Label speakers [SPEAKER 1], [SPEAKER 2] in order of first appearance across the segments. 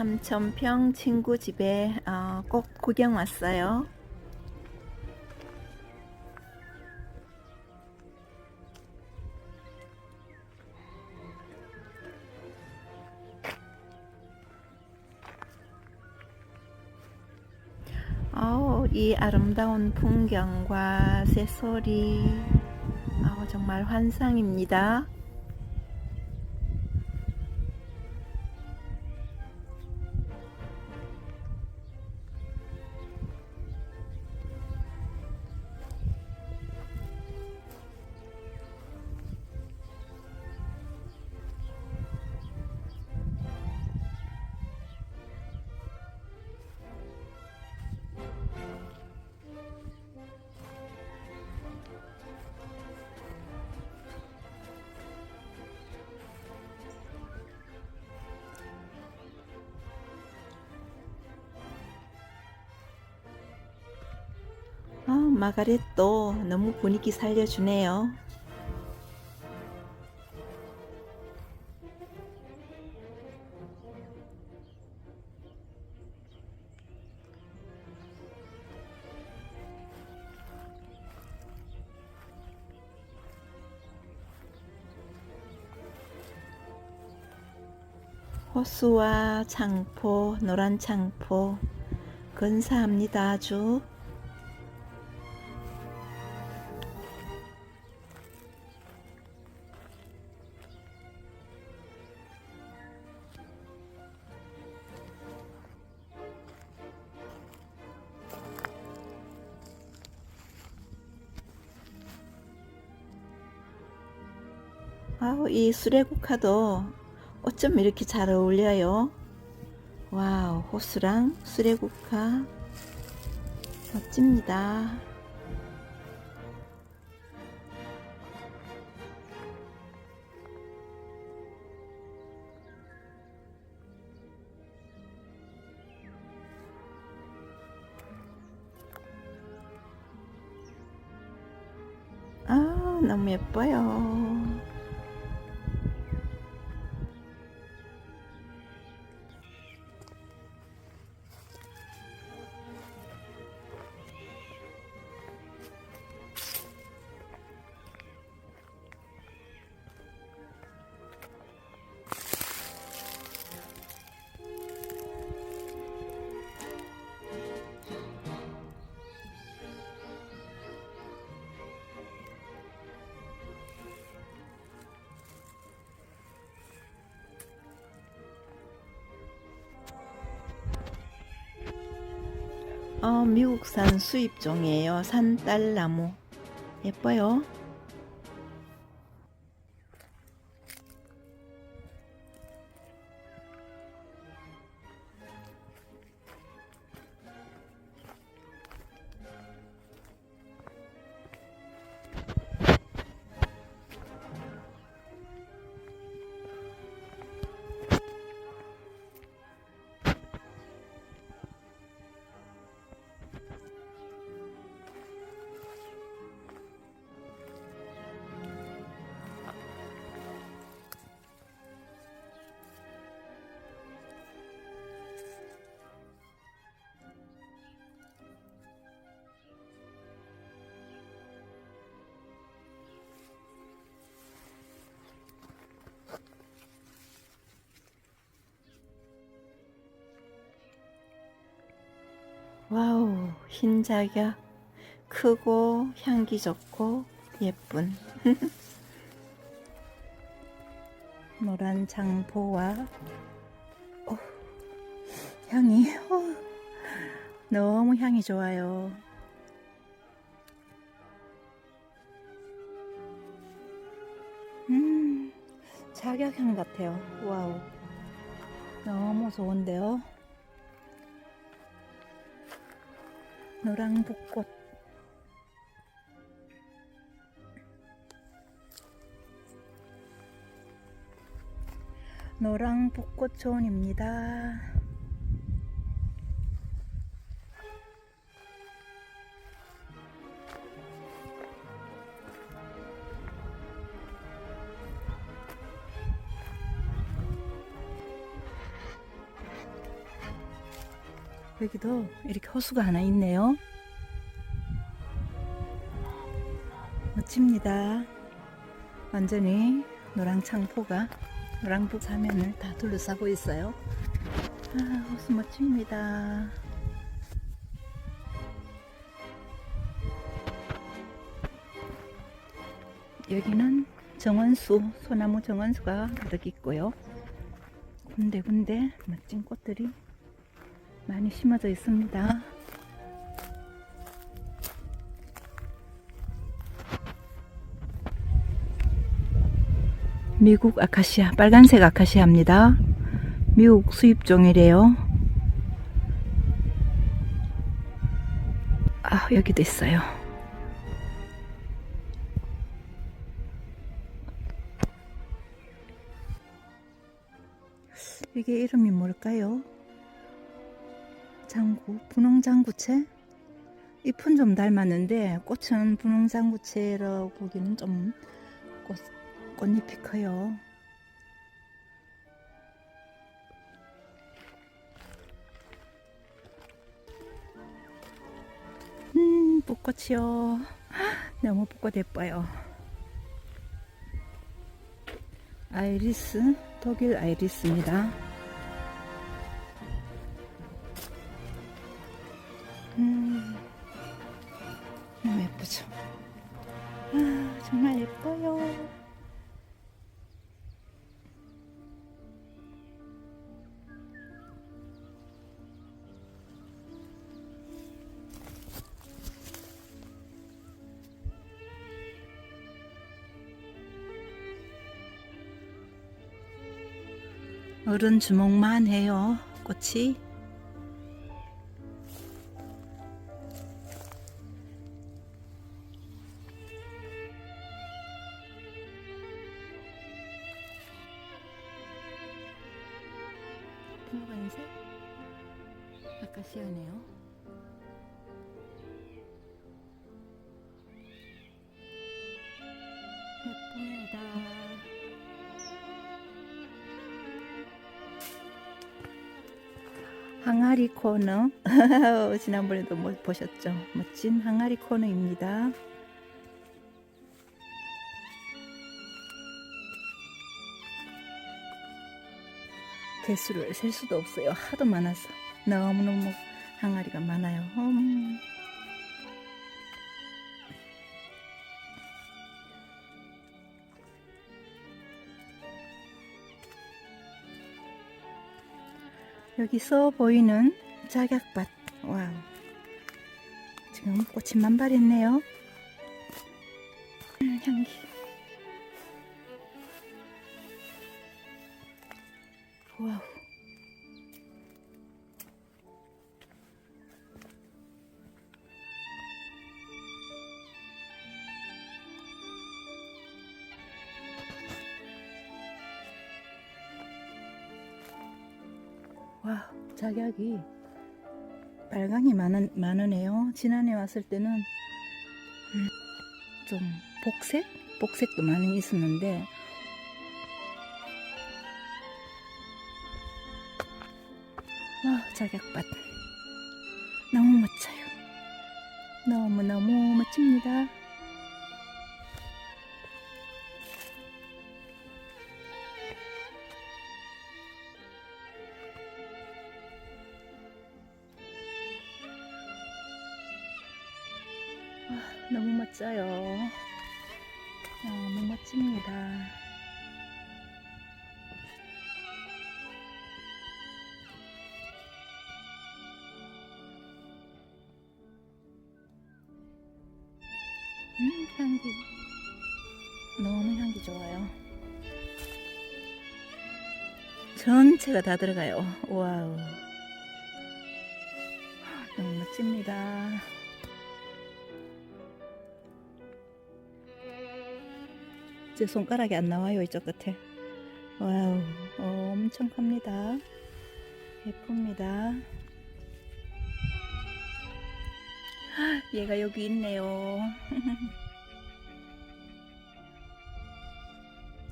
[SPEAKER 1] 삼천평 친구 집에 어, 꼭 구경 왔어요. 어우, 이 아름다운 풍경과 새소리, 아우, 정말 환상입니다. 마가렛도 너무 분위기 살려주네요. 호수와 창포, 노란 창포, 근사합니다 아주. 아우, 이 수레국화도 어쩜 이렇게 잘 어울려요? 와우, 호수랑 수레국화 멋집니다. 아, 너무 예뻐요. 어, 미국산 수입종이에요. 산딸나무. 예뻐요. 와우, 흰 자격. 크고 향기 좋고 예쁜. 노란 장보와 어, 향이 어, 너무 향이 좋아요. 음, 자격향 같아요. 와우. 너무 좋은데요. 노랑붓꽃 노랑붓꽃촌입니다. 여기도 이렇게 호수가 하나 있네요. 멋집니다. 완전히 노랑 창포가 노랑북 사면을 다 둘러싸고 있어요. 아, 호수 멋집니다. 여기는 정원수, 소나무 정원수가 가득 있고요. 군데군데 멋진 꽃들이 많이 심어져 있습니다. 미국 아카시아, 빨간색 아카시아입니다. 미국 수입종이래요. 아, 여기도 있어요. 이게 이름이 뭘까요? 장구, 분홍장구채? 잎은 좀 닮았는데 꽃은 분홍장구채라고 보기는 좀 꽃, 꽃잎이 커요. 음, 벚꽃이요. 너무 벚꽃 예뻐요. 아이리스, 독일 아이리스입니다. 어른 주먹만 해요, 꽃이. 붉은색? 아카시아네요. 항아리 코너. 지난번에도 뭐 보셨죠? 멋진 항아리 코너입니다. 개수를 셀 수도 없어요. 하도 많아서. 너무너무 항아리가 많아요. 음. 여기서 보이는 작약밭. 와우. 지금 꽃이 만발했네요. 음, 향기. 와우. 와, 작약이 빨강이 많은, 많으네요. 지난해 왔을 때는 음, 좀 복색? 복색도 많이 있었는데 와, 작약밭 너무 멋져요. 너무너무 멋집니다. 음, 향기. 너무 향기 좋아요. 전체가 다 들어가요. 와우. 너무 멋집니다. 제 손가락이 안 나와요 이쪽 끝에 와우 어, 엄청 큽니다 예쁩니다 얘가 여기 있네요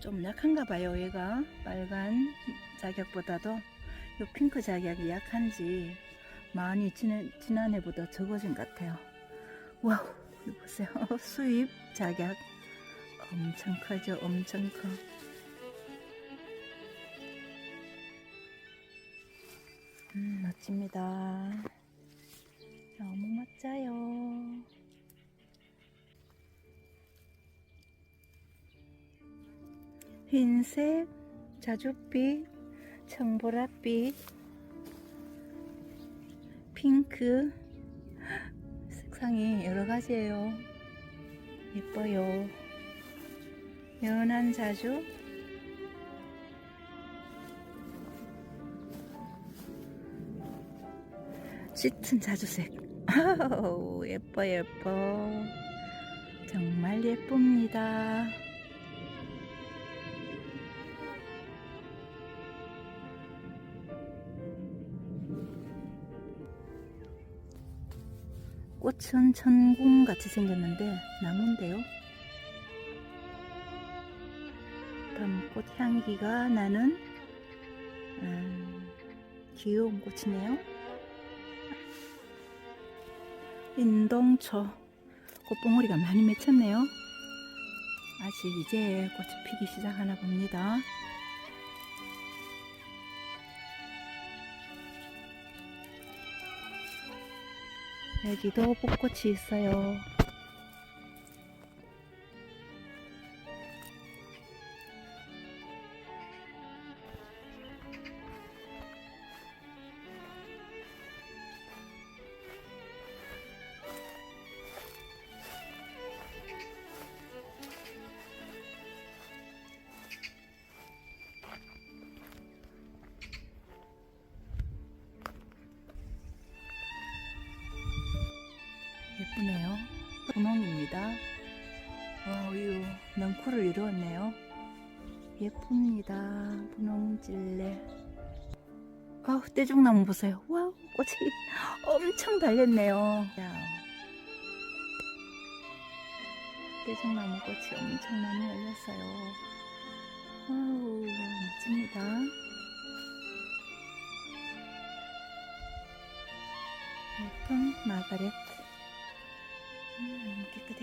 [SPEAKER 1] 좀 약한가 봐요 얘가 빨간 자격보다도 요 핑크 자격이 약한지 많이 지난, 지난해보다 적어진 것 같아요. 와우, 보세요. 수입 작약 엄청 크죠, 엄청 커. 음, 멋집니다. 너무 멋져요. 흰색, 자줏빛, 청보랏빛, 핑크, 색상이 여러 가지예요. 예뻐요. 연한 자주, 짙은 자주색. 아우, 예뻐, 예뻐. 정말 예쁩니다. 꽃은 천궁 같이 생겼는데 나무인데요. 밤꽃 향기가 나는 음, 귀여운 꽃이네요. 인동초 꽃봉오리가 많이 맺혔네요. 아직 이제 꽃이 피기 시작하나 봅니다. 여기도 벚꽃이 있어요. 분홍입니다. 와, 우유 넝쿨을 이루었네요. 예쁩니다. 분홍질레. 아, 떼죽나무 보세요. 와우, 꽃이 엄청 달렸네요. 야. 떼죽나무 꽃이 엄청 많이 열렸어요. 와우, 멋집니다. 예쁜 마가렛. 음, 깨끗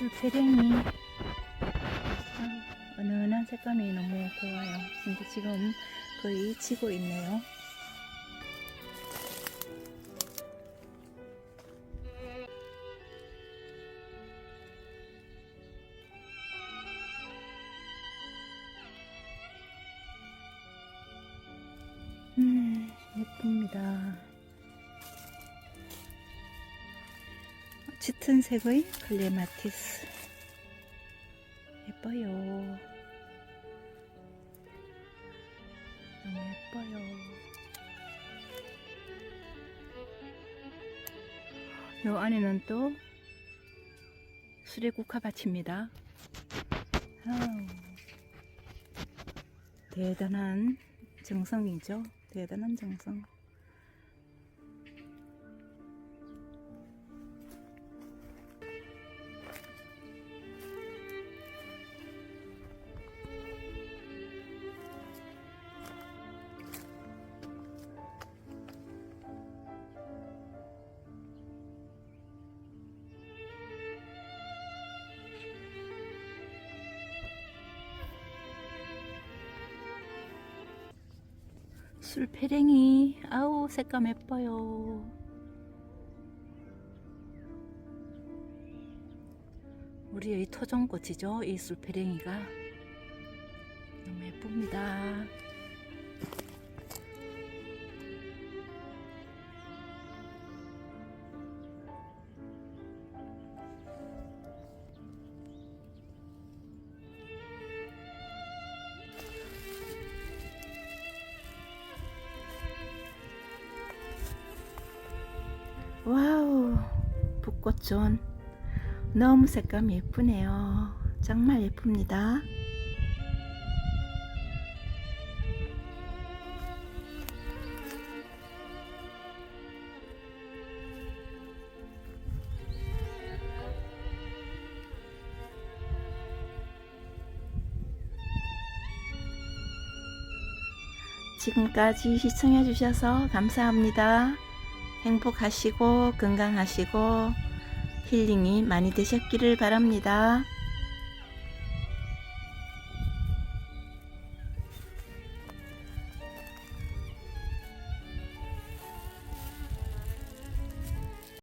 [SPEAKER 1] 해요. 줄페랭이 아, 은은한 색감이 너무 좋아요. 근데 지금 거의 지고 있네요. 음, 예쁩니다. 짙은 색의 클레마티스. 예뻐요. 너무 예뻐요. 요 안에는 또 수레국화 밭입니다. 아우, 대단한 정성이죠. 대단한 정성. 술페랭이. 아우 색감 예뻐요. 우리의 토종꽃이죠 이 술페랭이가. 너무 예쁩니다 벚꽃존 너무 색감 예쁘네요. 정말 예쁩니다. 지금까지 시청해주셔서 감사합니다. 행복하시고 건강하시고 힐링이 많이 되셨기를 바랍니다.